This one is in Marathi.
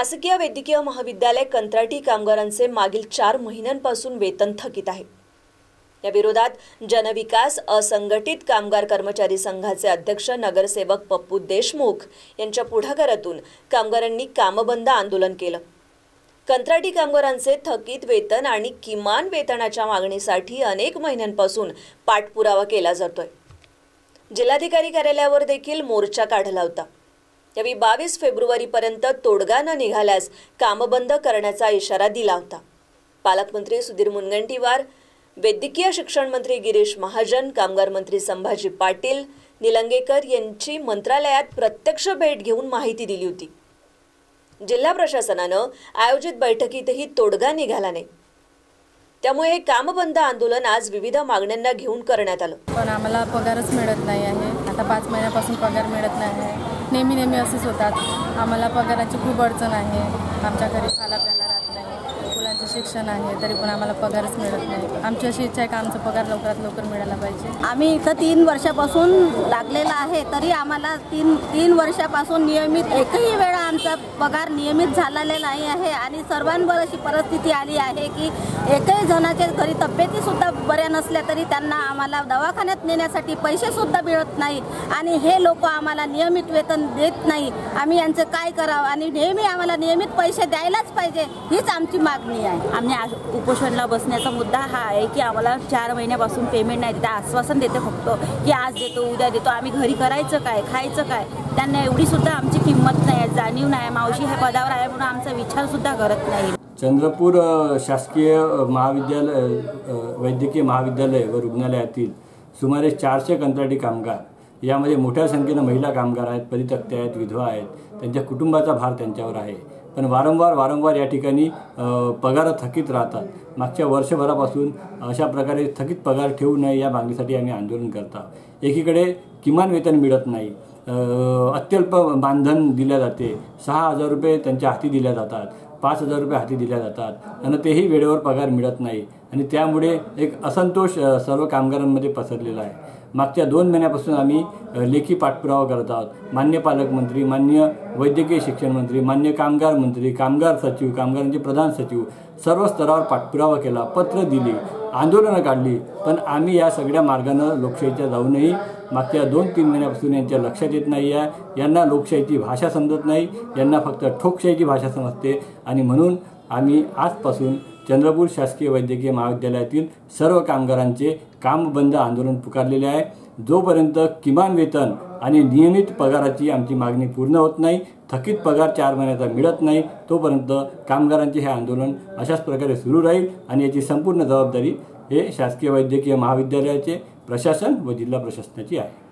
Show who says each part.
Speaker 1: शासकीय वैद्यकीय महाविद्यालय कंत्राटी कामगारांचे मागील चार महिन्यांपासून वेतन थकीत आहे. या विरोधात जनविकास असंघटित कामगार कर्मचारी संघाचे अध्यक्ष नगरसेवक पप्पू देशमुख यांच्या पुढाकारातून कामगारांनी कामबंद आंदोलन केलं. कंत्राटी कामगारांचे थकीत वेतन आणि किमान वेतनाच्या मागणीसाठी अनेक महिन्यांपासून पाठपुरावा केला जातोय. जिल्हाधिकारी कार्यालयावर देखील मोर्चा काढला होता. यावेळी बावीस फेब्रुवारीपर्यंत तोडगा न निघाल्यास कामबंद करण्याचा इशारा दिला होता. पालकमंत्री सुधीर मुनगंटीवार वैद्यकीय शिक्षण मंत्री गिरीश महाजन कामगार मंत्री संभाजी पाटील निलंगेकर यांची मंत्रालयात प्रत्यक्ष भेट घेऊन माहिती दिली होती. जिल्हा प्रशासनानं आयोजित बैठकीतही तोडगा निघाला नाही. त्यामुळे हे कामबंद आंदोलन आज विविध मागण्यांना घेऊन करण्यात आलं.
Speaker 2: पण आम्हाला पगारच मिळत नाही आहे. आता पाच महिन्यापासून पगार मिळत नाही आहे. नेहमी नेहमी असेच होतात. आम्हाला पगाराची खूप अडचण आहे. आमच्या घरी खाला प्यायला राहत नाही. मुलांचे शिक्षण आहे तरी पण आम्हाला पगारच मिळत नाही. आमची अशी इच्छा आहे का आमचा पगार लवकरात लवकर मिळायला पाहिजे?
Speaker 3: आम्ही इथं तीन वर्षापासून लागलेला आहे तरी आम्हाला तीन तीन वर्षापासून नियमित एकही वेळा आमचा पगार नियमित झालेला नाही आहे आणि सर्वांवर अशी परिस्थिती आली आहे की एकही जणाच्या घरी तब्येतीसुद्धा बऱ्या नसल्या तरी त्यांना आम्हाला दवाखान्यात नेण्यासाठी पैसेसुद्धा मिळत नाही आणि हे लोक आम्हाला नियमित वेतन देत नाही. आम्ही यांचं काय करावं? आणि नेहमी आम्हाला नियमित पैसे द्यायलाच पाहिजे हीच आमची मागणी आहे.
Speaker 4: आम्ही आज उपोषणला बसण्याचा मुद्दा हा आहे की आम्हाला चार महिन्यापासून पेमेंट नाही देते आश्वासन देते फक्त की आज देतो उद्या देतो. आम्ही घरी करायचं काय खायचं काय? त्यांना एवढी सुद्धा आमची किंमत नाही आहे जाणीव नाही मावशी ह्या पदावर आहे म्हणून आमचा विचार सुद्धा करत नाही.
Speaker 5: चंद्रपूर शासकीय महाविद्यालय वैद्यकीय महाविद्यालय व रुग्णालयातील सुमारे चारशे कंत्राटी कामगार यामध्ये मोठ्या संख्येनं महिला कामगार आहेत परित्यक्त्या आहेत विधवा आहेत. त्यांच्या कुटुंबाचा भार त्यांच्यावर आहे. पण वारंवार वारंवार या ठिकाणी पगार थकीत राहतात. मागच्या वर्षभरापासून अशा प्रकारे थकीत पगार ठेवू नये या मागणीसाठी आम्ही आंदोलन करतात एकीकडे किमान वेतन मिळत नाही. अत्यल्प मानधन दिल्या जाते. सहा हजार रुपये त्यांच्या हाती दिल्या जातात. पाच हजार रुपये हाती दिल्या जातात. आणि तेही वेळेवर पगार मिळत नाही. आणि त्यामुळे एक असंतोष सर्व कामगारांमध्ये पसरलेला आहे. मागच्या दोन महिन्यापासून आम्ही लेखी पाठपुरावा करत आहोत. मान्य पालकमंत्री मान्य वैद्यकीय शिक्षण मंत्री मान्य कामगार मंत्री कामगार सचिव कामगारांचे प्रधान सचिव सर्व स्तरावर पाठपुरावा केला पत्र दिली. आंदोलनं काढली. पण आम्ही या सगळ्या मार्गानं लोकशाहीच्या जाऊनही मागच्या दोन तीन महिन्यापासून यांच्या लक्षात येत नाही आहे. यांना लोकशाहीची भाषा समजत नाही. यांना फक्त ठोकशाहीची भाषा समजते. आणि म्हणून आम्ही आजपासून चंद्रपूर शासकीय वैद्यकीय महाविद्यालयातील सर्व कामगारांचे कामबंद आंदोलन पुकारलेले आहे. जोपर्यंत किमान वेतन आणि नियमित पगाराची आमची मागणी पूर्ण होत नाही थकीत पगार चार महिन्याचा मिळत नाही तोपर्यंत कामगारांचे हे आंदोलन अशाच प्रकारे सुरू राहील आणि याची संपूर्ण जबाबदारी हे शासकीय वैद्यकीय महाविद्यालयाचे प्रशासन व जिल्हा प्रशासनाची आहे.